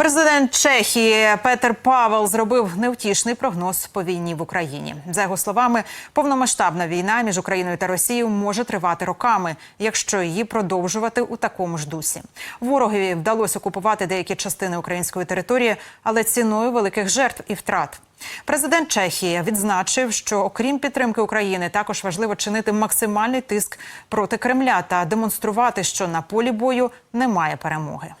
Президент Чехії Петер Павел зробив невтішний прогноз по війні в Україні. За його словами, повномасштабна війна між Україною та Росією може тривати роками, якщо її продовжувати у такому ж дусі. Ворогові вдалося окупувати деякі частини української території, але ціною великих жертв і втрат. Президент Чехії відзначив, що окрім підтримки України, також важливо чинити максимальний тиск проти Кремля та демонструвати, що на полі бою немає перемоги.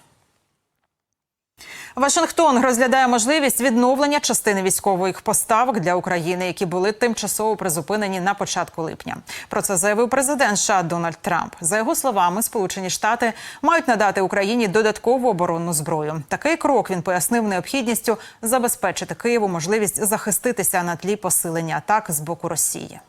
Вашингтон розглядає можливість відновлення частини військових поставок для України, які були тимчасово призупинені на початку липня. Про це заявив президент США Дональд Трамп. За його словами, Сполучені Штати мають надати Україні додаткову оборонну зброю. Такий крок він пояснив необхідністю забезпечити Києву можливість захиститися на тлі посилення атак з боку Росії.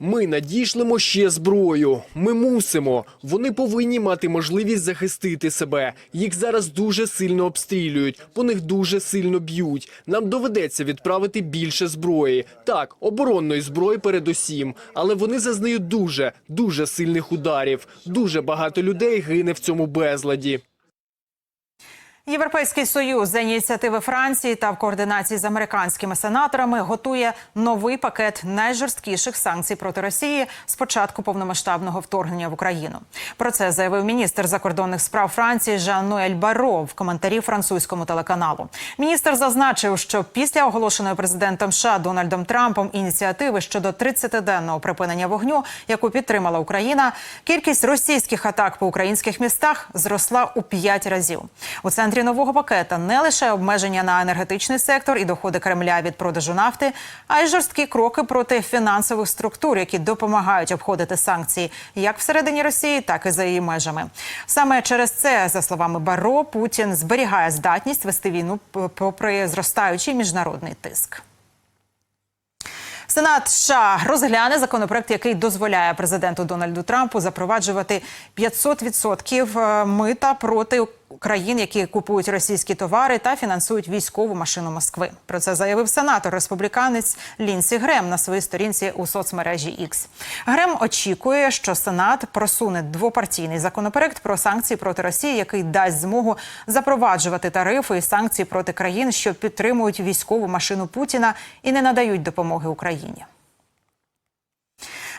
Ми надішлемо ще зброю. Ми мусимо. Вони повинні мати можливість захистити себе. Їх зараз дуже сильно обстрілюють, по них дуже сильно б'ють. Нам доведеться відправити більше зброї. Так, оборонної зброї передусім, але вони зазнають дуже, дуже сильних ударів. Дуже багато людей гине в цьому безладі. Європейський союз за ініціативи Франції та в координації з американськими сенаторами готує новий пакет найжорсткіших санкцій проти Росії з початку повномасштабного вторгнення в Україну. Про це заявив міністр закордонних справ Франції Жан-Ноель Баро в коментарі французькому телеканалу. Міністр зазначив, що після оголошеної президентом США Дональдом Трампом ініціативи щодо 30-денного припинення вогню, яку підтримала Україна, кількість російських атак по українських містах зросла у п'ять разів. У центрі нового пакета не лише обмеження на енергетичний сектор і доходи Кремля від продажу нафти, а й жорсткі кроки проти фінансових структур, які допомагають обходити санкції як всередині Росії, так і за її межами. Саме через це, за словами Баро, Путін зберігає здатність вести війну попри зростаючий міжнародний тиск. Сенат США розгляне законопроект, який дозволяє президенту Дональду Трампу запроваджувати 500% мита проти країн, які купують російські товари та фінансують військову машину Москви. Про це заявив сенатор республіканець Лінсі Грем на своїй сторінці у соцмережі X. Грем очікує, що Сенат просуне двопартійний законопроект про санкції проти Росії, який дасть змогу запроваджувати тарифи і санкції проти країн, що підтримують військову машину Путіна і не надають допомоги Україні.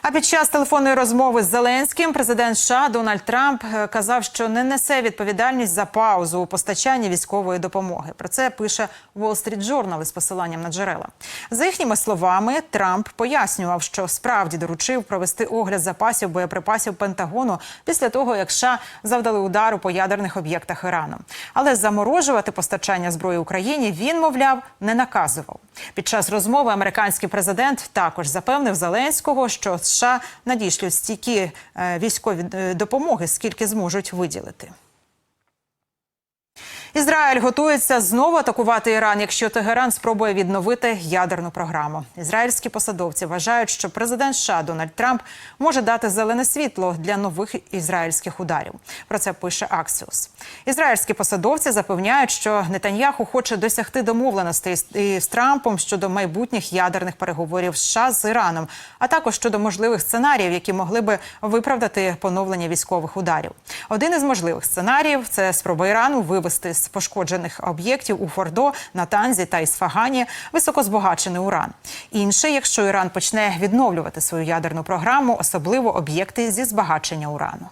А під час телефонної розмови з Зеленським президент США Дональд Трамп казав, що не несе відповідальність за паузу у постачанні військової допомоги. Про це пише Wall Street Journal із посиланням на джерела. За їхніми словами, Трамп пояснював, що справді доручив провести огляд запасів боєприпасів Пентагону після того, як США завдали удару по ядерних об'єктах Ірану. Але заморожувати постачання зброї Україні він, мовляв, не наказував. Під час розмови американський президент також запевнив Зеленського, що США надішлють стільки військові допомоги, скільки зможуть виділити. Ізраїль готується знову атакувати Іран, якщо Тегеран спробує відновити ядерну програму. Ізраїльські посадовці вважають, що президент США Дональд Трамп може дати зелене світло для нових ізраїльських ударів. Про це пише Axios. Ізраїльські посадовці запевняють, що Нетаньяху хоче досягти домовленостей з Трампом щодо майбутніх ядерних переговорів США з Іраном, а також щодо можливих сценаріїв, які могли би виправдати поновлення військових ударів. Один із можливих сценаріїв це спроба Ірану вивести пошкоджених об'єктів у Фордо, Натанзі та Ісфагані високозбагачений уран. Інше, якщо Іран почне відновлювати свою ядерну програму, особливо об'єкти зі збагачення урану.